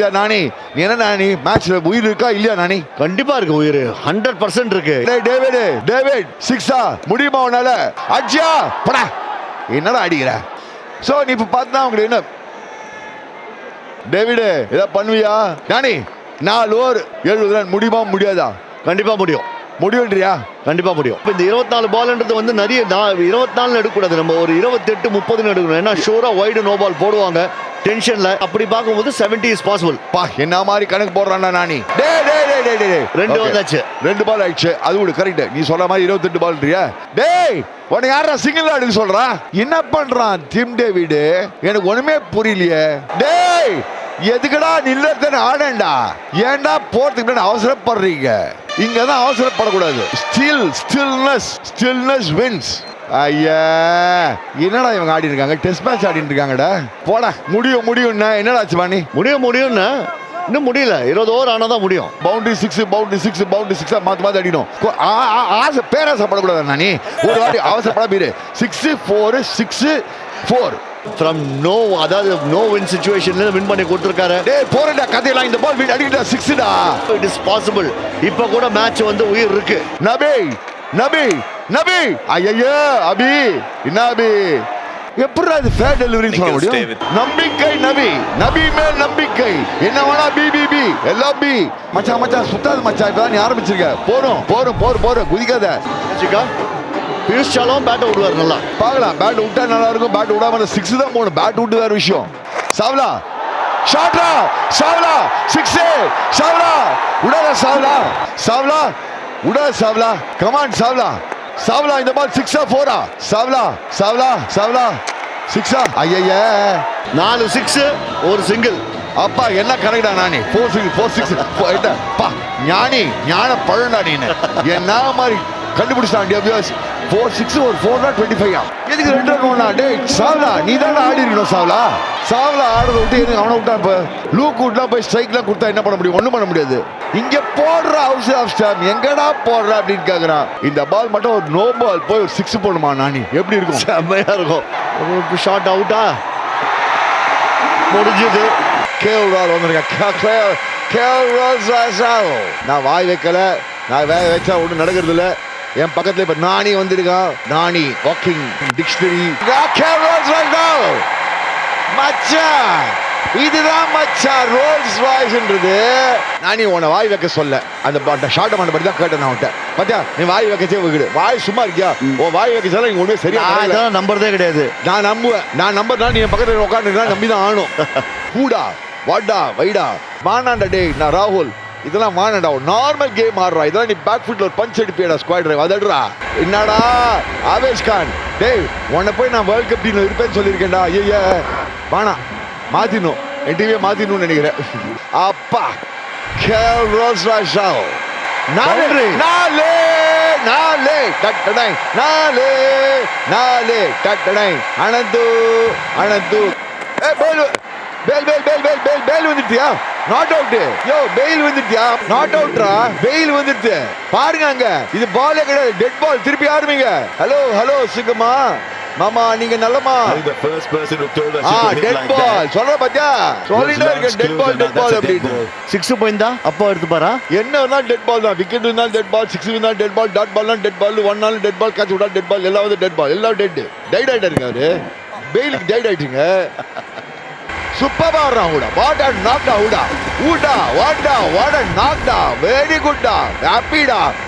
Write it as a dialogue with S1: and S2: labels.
S1: நானி? என்ன நானி? மேட்ச்ல உயிர் இருக்கா இல்லையா நானி?
S2: கண்டிப்பா இருக்கு உயிர். ஹண்ட்ரட் பர்சன்ட் இருக்கு.
S1: டேவிட் டேவிட் சிக்ஸா? முடியுமா உன்னால? அடிச்சியா படா. என்னடா அடிக்கிற? சோ நீ இப்ப பார்த்தா உங்களுக்கு என்ன? டேவிட் ஏதாவது பண்ணுவியா? நானி நாலு ஓவர் எழுபது ரன் முடியுமா முடியாதா?
S2: கண்டிப்பா முடியும்.
S1: முடியுன்றியா
S2: கண்டிப்பா முடியும். இப்ப இந்த இருபத்தி நாலு பால்ன்றது வந்து நிறைய இருபத்தி நாலு எடுக்கக்கூடாது. நம்ம ஒரு இருபத்தெட்டு முப்பதுன்னு எடுக்கணும். ஏன்னா ஷூரா வைடு நோ பால் போடுவாங்க. டென்ஷன்ல. அப்படி பார்க்கும்போது செவன்டி இஸ் பாசிபிள்
S1: பா என்ன மாதிரி கணக்கு போடுறான்டா நானி? டேய் டேய் டேய் டேய் டேய்
S2: ரெண்டு. வந்தாச்சு.
S1: ரெண்டு பால் ஆயிடுச்சு. அது கூட கரெக்ட் நீ சொல்ற மாதிரி இருபத்தெட்டு பால்ன்றியா டேய் உனக்கு யாரா சிங்கிள் எடுக்க சொல்றா? என்ன பண்றான் டிம் டேவிட்? எனக்கு ஒண்ணுமே புரியலையே. டேய் எதுக்குடா நில்லத்தன ஆடேன்டா ஏன்டா போறதுக்கு அவசரப்படுறீங்க? இங்க தான் அவசரப்படக்கூடாது. ஸ்டில் ஸ்டில்னஸ் ஸ்டில்னஸ் வின்ஸ் ஐயா என்னடா இவங்க ஆடி இருக்காங்க டெஸ்ட் மேட்ச் ஆடிட்டு இருக்காங்கடா போடா. முடியும் முடியும்னா என்னடா ஆச்சு பாணி?
S2: முடியும் முடியும்னு இன்னும் முடியல. இருபது ஓவர் ஆனால் தான் முடியும்.
S1: Boundary six boundary six boundary சிக்ஸா மாத்தி மாத்தி அடிக்கணும். கொ- ஆ- ஆ- ஆசை பேராசைப்படக்கூடாது நானி ஒரு வாட்டி அவசரப்பட மீறு six four six four
S2: from no அதாவது நோ வின் சுச்சுவேஷன்ல வின் பண்ணி கொடுத்துருக்காரு.
S1: டேய் போறடா கதையெல்லாம் இந்த பால் அடிக்கிட்டா சிக்ஸ்டா
S2: இட் இஸ் பாசிபிள் இப்போ கூட மேட்ச் வந்து உயிர் இருக்கு.
S1: நபி நபி நபி. ஐயோ அபி. என்ன அபி? எப்படி அது ஃபேர் டெலிவரி சொல்ல முடியும். நம்பிக்கை நபி. நபி மேல் நம்பிக்கை. என்ன வேணா பி பி பி. எல்லாம் பி. மச்சான் மச்சான் சுத்தாது மச்சான். இப்பதான் நீ ஆரம்பிச்சிருக்க. போறோம் போறோம் போறோம் போறோம். குதிக்காத.
S2: பியூஷ் சாலும் பேட்டை விடுவார் நல்லா.
S1: பார்க்கலாம். பேட் விட்டா நல்லா இருக்கும். பேட் விடாம சிக்ஸ் தான் போகணும். பேட் விட்டு வேற விஷயம். சாவ்லா. ஷாட்ரா சாவ்லா. சிக்ஸ் சாவ்லா. விடாத சாவ்லா. சாவ்லா. விடாத சாவ்லா. கமான் சாவ்லா. சாவ்லா இந்த பால் சிக்ஸா ஃபோரா சாவ்லா சாவ்லா சாவ்லா. சிக்ஸா ஐயய்ய
S2: நாலு சிக்ஸ் ஒரு சிங்கிள்
S1: அப்பா என்ன கரெக்டா Nani four six four six பா ஞானி ஞான பழண்டா நீனு என்ன மாதிரி கண்டுபிடிச்சான் ஃபோர் சிக்ஸ் ஒரு ஃபோர் நாட் டுவெண்ட்டி ஃபைவ் எதுக்கு ரெண்டு ரன் ஒண்ணா டேய் சாவ்லா நீ தானே ஆடி இருக்கணும் சாவ்லா. சாவ்லா ஆடுறத விட்டு எனக்கு அவனை விட்டான் இப்போ? லூக் விட்லாம் போய் ஸ்ட்ரைக்லாம் கொடுத்தா என்ன பண்ண முடியும்? ஒன்றும் பண்ண முடியாது. இங்க போடுற ஹவுஸ் ஆஃப் ஸ்டாம் எங்கடா போடுற அப்படின்னு கேக்குறான். இந்த பால் மட்டும் ஒரு நோ பால் போய் ஒரு சிக்ஸ் போடுமா நானி? எப்படி இருக்கும்?
S2: செம்மையா இருக்கும். ஷார்ட் அவுட்டா முடிஞ்சது.
S1: கேவ் ரால் வந்திருக்கேன் கேவ் ரால் நான் வாய் வைக்கல. நான் வேக வச்சா ஒன்றும் நடக்கிறது இல்ல என் பக்கத்துல இப்ப நானி வந்திருக்கான் நானி வாக்கிங் டிக்ஷனரி மச்சான் இதுதான் மச்சான் ரோல்ஸ் வாய்ஸ்ன்றது நானி உன்னை வாய் வைக்க சொல்ல. அந்த ஷார்ட் பண்ண படி தான் கேட்டேன் நான் உன்ட்ட பாத்தியா? நீ வாய் வைக்கச்சே வைக்கிடு வாய் சும்மா இருக்கியா? உன் வாய் வைக்க சொல்ல நீங்க ஒண்ணுமே சரியா.
S2: இதெல்லாம் நம்புறதே கிடையாது.
S1: நான் நம்புவேன். நான் நம்புறதா நீ என் பக்கத்துல உட்காந்துருக்கா நம்பி தான் ஆகணும். கூடா வாடா வைடா வானாண்டா டேய் நான் ராகுல். இதெல்லாம் வானடா நார்மல் கேம் ஆடுறா. இதெல்லாம் நீ பேக் ஃபுட்ல ஒரு பஞ்ச் அடிப்பியடா ஸ்குவாட் டிரைவ் அதடுறா. என்னடா? ஆவேஷ் கான். டேய் உன்னை போய் நான் வேர்ல்ட் கப் டீம்ல இருப்பேன்னு சொல்லியிருக்கேன்டா. ஐயா வானா மாத்திடணும் என் டிவியை மாத்திடணும்னு நினைக்கிறேன். அப்பா கேல் ரோஸ் ராஷாவ் நாலு. நாலு. நாலு டட்டடை நாலு நாலு. டட்டடை அனந்து அனந்து. ஏ பேல் bail bail bail bail bail bail வந்துட்டியா நாட் அவுட் யோ பெயில் வந்துட்டியா நாட் அவுட்ரா பெயில் வந்துருச்சு. பாருங்க அங்க. இது பாலே கிடையாது. டெட் பால் திருப்பி ஆரம்பிங்க ஹலோ ஹலோ சிங்கம்மா மாமா நீங்க நல்லமா டெட் பால் சொல்ற பாத்தியா? சொல்லிட்டே இருக்க டெட் பால் டெட் பால் அப்படின்னு
S3: ball.
S2: சிக்ஸ் போயிருந்தா? அப்பா எடுத்துப்பாரா
S1: என்ன இருந்தாலும் டெட் பால் தான். விக்கெட் இருந்தாலும் டெட் பால் சிக்ஸ் இருந்தாலும் டெட் பால் டாட் பால்னா டெட் பால் ஒன் நாள் டெட் பால் கேட்ச் விட்டா டெட் பால் எல்லாம் வந்து டெட் பால் எல்லாம் டெட் டைட் ஆயிட்டாருங்க அவரு. பெயிலுக்கு டைட் ஆயிட்டீங்க. சூப்பரா ஆடுறான் கூட வாட் அ நாக்டா ஊடா. ஊடா வாட்டா வாட் அ நாக்டா வெரி குட்டா ஹாப்பிடா